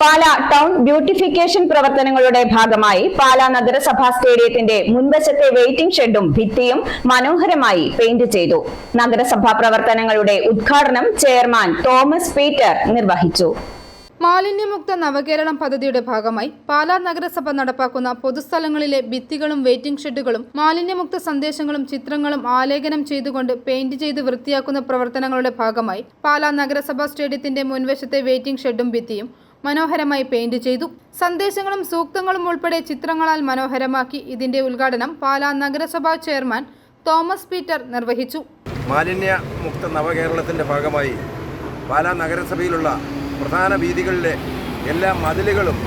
പാല town beautification പ്രവർത്തനങ്ങളുടെ ഭാഗമായി പാല നഗരസഭാ സ്റ്റേഡിയത്തിന്റെ മുൻവശത്തെ വെയിറ്റിംഗ് ഷെഡും ഭിത്തിയും മനോഹരമായി പെയിന്റ് ചെയ്തു. നഗരസഭാ പ്രവർത്തനങ്ങളുടെ ഉദ്ഘാടനം ചെയർമാൻ തോമസ് പീറ്റർ നിർവഹിച്ചു. മാലിന്യമുക്ത നവകേരളം പദ്ധതിയുടെ ഭാഗമായി പാലാ നഗരസഭ നടപ്പാക്കുന്ന പൊതുസ്ഥലങ്ങളിലെ ഭിത്തികളും വെയിറ്റിംഗ് ഷെഡുകളും മാലിന്യമുക്ത സന്ദേശങ്ങളും ചിത്രങ്ങളും ആലേഖനം ചെയ്തുകൊണ്ട് പെയിന്റ് ചെയ്ത് വൃത്തിയാക്കുന്ന പ്രവർത്തനങ്ങളുടെ ഭാഗമായി പാലാ നഗരസഭാ സ്റ്റേഡിയത്തിന്റെ മുൻവശത്തെ വെയിറ്റിംഗ് ഷെഡും ഭിത്തിയും മനോഹരമായി പെയിന്റ് ചെയ്തു. സന്ദേശങ്ങളും സൂക്തങ്ങളും ഉൾപ്പെടെ ചിത്രങ്ങളാൽ മനോഹരമാക്കി ഇതിന്റെ ഉദ്ഘാടനം പാലാ നഗരസഭാ ചെയർമാൻ തോമസ് പീറ്റർ നിർവഹിച്ചു. മാലിന്യ മുക്ത നവകേരളത്തിന്റെ ഭാഗമായി പാലാ നഗരസഭയിലുള്ള പ്രധാന വീതികളിലെ എല്ലാ മതിലുകളും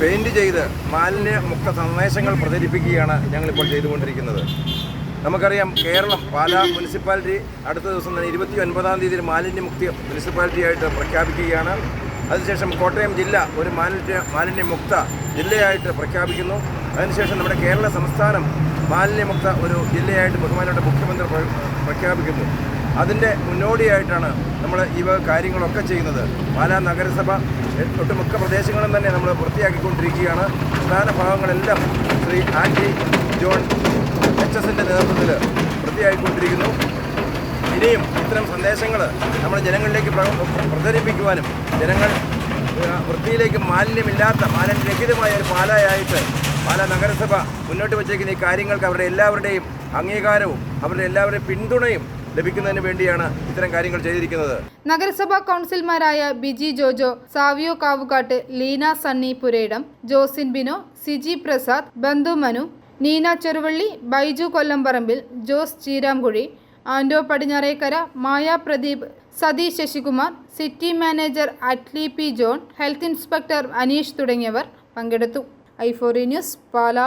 പെയിന്റ് ചെയ്ത് മാലിന്യ മുക്ത സന്ദേശങ്ങൾ പ്രചരിപ്പിക്കുകയാണ് ഞങ്ങളിപ്പോൾ ചെയ്തുകൊണ്ടിരിക്കുന്നത്. നമുക്കറിയാം കേരളം പാലാ മുനിസിപ്പാലിറ്റി അടുത്ത ദിവസം തന്നെ ഇരുപത്തി ഒൻപതാം തീയതി മാലിന്യമുക്തി മുനിസിപ്പാലിറ്റിയായിട്ട് പ്രഖ്യാപിക്കുകയാണ്. അതിനുശേഷം കോട്ടയം ജില്ല ഒരു മാലിന്യ മാലിന്യമുക്ത ജില്ലയായിട്ട് പ്രഖ്യാപിക്കുന്നു. അതിനുശേഷം നമ്മുടെ കേരള സംസ്ഥാനം മാലിന്യമുക്ത ഒരു ജില്ലയായിട്ട് ബഹുമാനപ്പെട്ട മുഖ്യമന്ത്രി പ്രഖ്യാപിക്കുന്നു. അതിന്റെ മുന്നോടിയായിട്ടാണ് നമ്മൾ ഈ വക കാര്യങ്ങളൊക്കെ ചെയ്യുന്നത്. പാലാ നഗരസഭ ഒട്ടുമുക്ക പ്രദേശങ്ങളും തന്നെ നമ്മൾ വൃത്തിയാക്കിക്കൊണ്ടിരിക്കുകയാണ്. പ്രധാന ഭാഗങ്ങളെല്ലാം ശ്രീ ആന്റി ജോൺ എച്ച് എസിന്റെ നേതൃത്വത്തിൽ വൃത്തിയാക്കിക്കൊണ്ടിരിക്കുന്നു ഇനിയും ഇത്തരം സന്ദേശങ്ങൾ നമ്മൾ ജനങ്ങളിലേക്ക് പ്ര- പ്രചരിപ്പിക്കുവാനും ജനങ്ങൾ വൃത്തിയിലേക്ക് മാലിന്യമില്ലാത്ത മാലിന്യരഹിതമായ ഒരു പാലായായിട്ട് പാല നഗരസഭ മുന്നോട്ട് വച്ചേക്കുന്ന ഈ കാര്യങ്ങൾക്ക് അവരുടെ എല്ലാവരുടെയും അംഗീകാരവും അവരുടെ എല്ലാവരുടെയും പിന്തുണയും ലഭിക്കുന്നതിന് വേണ്ടിയാണ് ഇത്തരം കാര്യങ്ങൾ ചെയ്തിരിക്കുന്നത്. നഗരസഭാ കൗൺസിൽമാരായ Biji Jojo Savio Kavukattu Leena Sunny Purayidam Josin Bino Siji Prasad Bandhu Manu Neena Cheruvally Baiju Kollamparambil Jose Cheeramkuzhy Ando Padinjarekkara Maya Pradeep Satheesh Sasikumar city manager Atli P John health inspector Aneesh തുടങ്ങിയവർ പങ്കെടുത്തു. ഐഫോറി news പാല.